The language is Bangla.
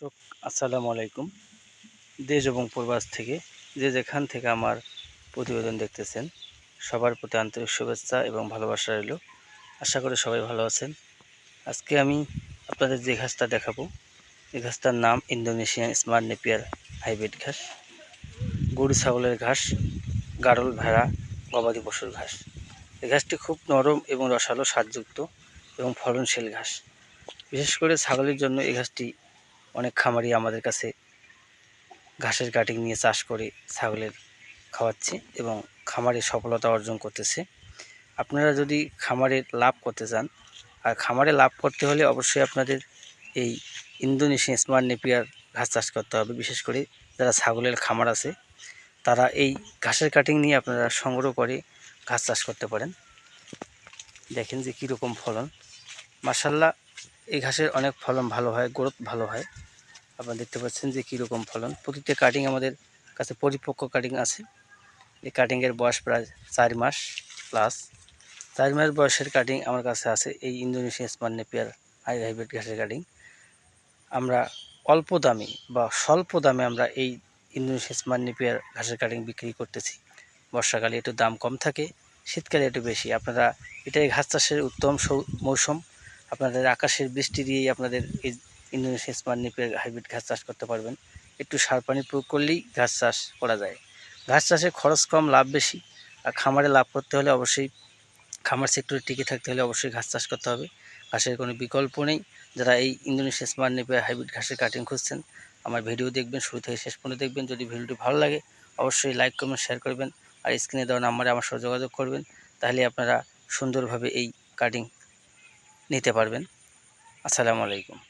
দর্শক, আসসালামু আলাইকুম। দেশ এবং প্রবাস থেকে যে যেখান থেকে আমার প্রতিবেদন দেখতেছেন, সবার প্রতি আন্তরিক শুভেচ্ছা এবং ভালোবাসা রইল। আশা করি সবাই ভালো আছেন। আজকে আমি আপনাদের যে ঘাসটা দেখাবো এই ঘাসটার নাম ইন্দোনেশিয়ান স্মার্ট নেপিয়ার হাইব্রিড ঘাস। গরু ছাগলের ঘাস গাড়ল ভেড়া, গবাদি পশুর ঘাস। এই ঘাসটি খুব নরম এবং রসালো স্বাদযুক্ত এবং ফলনশীল ঘাস। বিশেষ করে ছাগলের জন্য এই ঘাসটি অনেক খামারি আমাদের কাছে ঘাসের কাটিং নিয়ে চাষ করে ছাগলের খাওয়াচ্ছে এবং খামারে সফলতা অর্জন করতেছে। আপনারা যদি খামারে লাভ করতে চান, আর খামারে লাভ করতে হলে অবশ্যই আপনাদের এই ইন্দোনেশিয়ান স্মার্ট নেপিয়ার ঘাস চাষ করতে হবে, বিশেষ করে যারা ছাগলের খামার আছে, তারা এই ঘাসের কাটিং নিয়ে আপনারা সংগ্রহ করে ঘাস চাষ করতে পারেন। দেখেন যে কীরকম ফলন। মাসাল্লাহ এই ঘাসের অনেক ফলন ভালো হয়, গ্রোথ ভালো হয়। আপনারা দেখতে পাচ্ছেন যে কীরকম ফলন। প্রতিটা কাটিং আমাদের কাছে পরিপক্ক কাটিং আছে। এই কাটিংয়ের বয়স প্রায় চার মাস প্লাস চার মাস বয়সের কাটিং আমার কাছে আছে এই Indonesia smart napier hi hybrid ঘাসের কাটিং আমরা অল্প দামে বা স্বল্প দামে আমরা এই ইন্দোনেশিয়া স্মার্ট নেপিয়ার ঘাসের কাটিং বিক্রি করতেছি। বর্ষাকালে একটু দাম কম থাকে, শীতকালে একটু বেশি। আপনারা এটাই ঘাস চাষের উত্তম মৌসুম। আপনাদের আকাশের বৃষ্টি দিয়েই আপনাদের এই ইন্দোনেশিয়া স্মার্ট নেপিয়ার হাইব্রিড ঘাস চাষ করতে পারবেন। একটু সার পানি প্রয়োগ করলেই ঘাস চাষ করা যায়। ঘাস চাষে খরচ কম, লাভ বেশি। আর খামারে লাভ করতে হলে অবশ্যই খামার সেক্টরে টিকে থাকতে হলে অবশ্যই ঘাস চাষ করতে হবে। ঘাসের কোনো বিকল্প নেই। যারা এই ইন্দোনেশিয়া স্মার্ট নেপিয়ার হাইব্রিড ঘাসের কাটিং খুঁজছেন, আমার ভিডিও দেখবেন, শুরু থেকে শেষ পর্যন্ত দেখবেন। যদি ভিডিওটি ভালো লাগে, অবশ্যই লাইক কমেন্ট শেয়ার করবেন। আর স্ক্রিনে দেওয়া নাম্বারে আমার সাথে যোগাযোগ করবেন। তাহলে আপনারা সুন্দরভাবে এই কাটিং নিতে পারবেন। আসসালামু আলাইকুম।